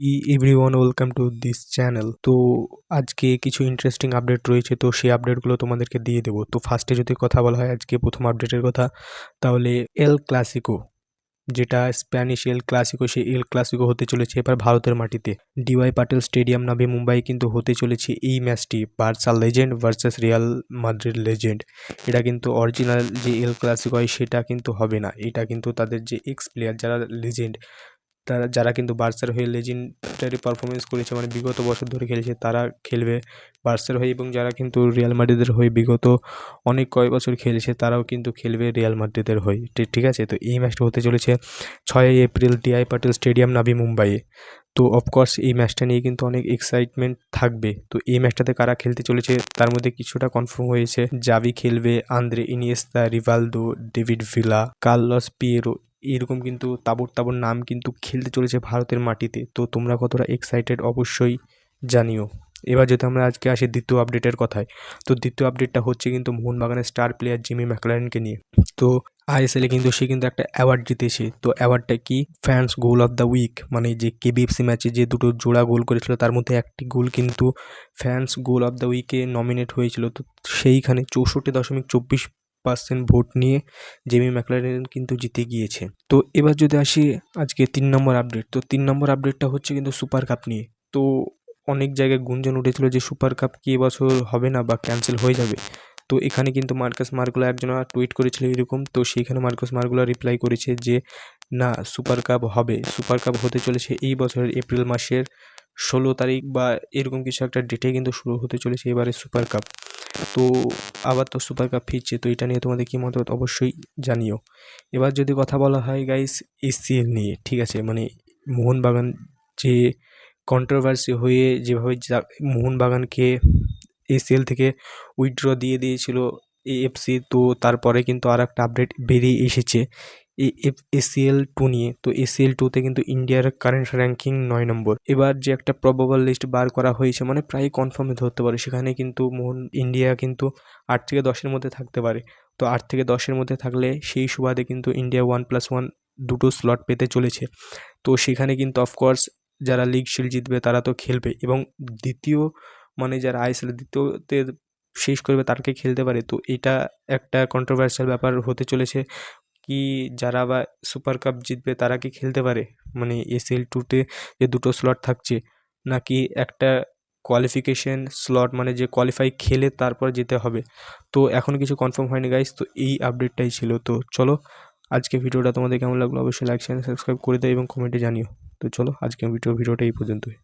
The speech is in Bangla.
E everyone welcome to this channel তো আজকে কিছু ইন্টারেস্টিং আপডেট রয়েছে, তো সেই আপডেটগুলো তোমাদেরকে দিয়ে দেবো। তো ফার্স্টে যদি কথা বলা হয় আজকে প্রথম আপডেটের কথা, তাহলে এল ক্লাসিকো যেটা স্প্যানিশ এল ক্লাসিকো সেই এল ক্লাসিকো হতে চলেছে এবার ভারতের মাটিতে। ডিওয়াই পাটেল স্টেডিয়াম নামে মুম্বাই কিন্তু হতে চলেছে এই ম্যাচটি Barca legend versus Real Madrid legend এটা কিন্তু অরিজিনাল যে এল ক্লাসিকো হয়, সেটা কিন্তু হবে না। এটা কিন্তু তাদের যে এক্স প্লেয়ার যারা লেজেন্ড তারা, যারা কিন্তু বার্সার হয়ে লেজেন্ডারি পারফরমেন্স করেছে মানে বিগত বছর ধরে খেলেছে, তারা খেলবে বার্সার হয়ে। এবং যারা কিন্তু রিয়াল মাদ্রিদের হয়ে বিগত অনেক কয়েক বছর খেলেছে, তারাও কিন্তু খেলবে রিয়াল মাদ্রিদের হয়ে। ঠিক আছে? তো এই ম্যাচটা হতে চলেছে ছয়ই এপ্রিল ডিআই পাটেল স্টেডিয়াম নাবি মুম্বাইয়ে তো অফকোর্স এই ম্যাচটা নিয়ে কিন্তু অনেক এক্সাইটমেন্ট থাকবে। তো এই ম্যাচটাতে কারা খেলতে চলেছে, তার মধ্যে কিছুটা কনফার্ম হয়েছে। জাভি খেলবে Andre Iniesta Rivaldo David Villa Carles Piero এরকম কিন্তু তাবর তাবর নাম কিন্তু খেলতে চলেছে ভারতের মাটিতে। তো তোমরা কতটা এক্সাইটেড অবশ্যই জানিও। এবার যদি আমরা আজকে আসি দ্বিতীয় আপডেটের কথায়, তো দ্বিতীয় আপডেটটা হচ্ছে কিন্তু মোহনবাগানের স্টার প্লেয়ার জিমি ম্যাকলারেনকে নিয়ে। তো আইএসএলে কিন্তু সে কিন্তু একটা অ্যাওয়ার্ড জিতেছে। তো অ্যাওয়ার্ডটা কি? Fans goal of the week মানে যে কেবিএফসি ম্যাচে যে দুটো জোড়া গোল করেছিল, তার মধ্যে একটি গোল কিন্তু ফ্যান্স গোল অফ দ্য উইকে নমিনেট হয়েছিল। তো সেইখানে চৌষট্টি দশমিক চব্বিশ পার্সেন্ট ভোট নিয়ে জেমি ম্যাকলারেন কিন্তু জিতে গিয়েছে। তো এবার যদি আসি আজকে তিন নম্বর আপডেট তো তিন নম্বর আপডেটটা হচ্ছে কিন্তু সুপার কাপ নিয়ে। তো অনেক জায়গায় গুঞ্জন উঠেছিল যে সুপার কাপ কি এবছর হবে না বা ক্যান্সেল হয়ে যাবে। তো এখানে কিন্তু মার্কাস মার্গুলা একজন টুইট করেছিল এরকম, তো সেইখানে মার্কাস মার্গুলা রিপ্লাই করেছে যে, না সুপার কাপ হবে। সুপার কাপ হতে চলেছে এই বছরের এপ্রিল মাসের ষোলো তারিখ বা এরকম কিছু একটা ডেটে কিন্তু শুরু হতে চলেছে এবারে সুপার কাপ তো আবার তো সুপার কাপ ফিরছে, তো এটা নিয়ে তোমাদের কী মতামত? অবশ্যই জানিও। এবার যদি কথা বলা হয় গাইস এসিএল নিয়ে, ঠিক আছে? মানে মোহনবাগান যে কন্ট্রোভার্সি হয়ে যেভাবে মোহনবাগানকে এসিএল থেকে উইথড্র দিয়ে দিয়েছিল এএফসি তো তারপরে কিন্তু আর একটা আপডেট বেরিয়ে এসেছে। এফ এসিএল টু নিয়ে। তো এসিএল টুতে কিন্তু ইন্ডিয়ার কারেন্ট র্যাঙ্কিং নয় নম্বর। এবার যে একটা প্রবাবল লিস্ট বার করা হয়েছে মানে প্রায় কনফার্মে ধরতে পারে। সেখানে কিন্তু মোহন ইন্ডিয়া কিন্তু আট থেকে দশের মধ্যে থাকতে পারে। তো আট থেকে দশের মধ্যে থাকলে সেই সুবাদে কিন্তু ইন্ডিয়া ওয়ান প্লাস ওয়ান দুটো স্লট পেতে চলেছে। তো সেখানে কিন্তু অফকোর্স যারা লিগ শিল্ড জিতবে, তারা তো খেলবে। এবং দ্বিতীয় মানে যারা আইএসএল দ্বিতীয়তে শেষ করবে, তারকে খেলতে পারে। তো এটা একটা কন্ট্রোভার্সিয়াল ব্যাপার হতে চলেছে। কি যারা বা সুপার কাপ জিতবে তারা কি খেলতে পারে? মানে এসএল টুতে যে দুটো স্লট থাকছে, নাকি একটা কোয়ালিফিকেশন স্লট মানে যে কোয়ালিফাই খেলে তারপর যেতে হবে? তো এখন কিছু কনফার্ম হয়নি গাইস তো এই আপডেটটাই ছিল। তো চলো, আজকে ভিডিওটা তোমাদের কেমন লাগল অবশ্যই লাইক চ্যানেল সাবস্ক্রাইব করে দেয় এবং কমেন্টে জানিও। তো চলো আজকে ভিডিও ভিডিওটা এই পর্যন্তই।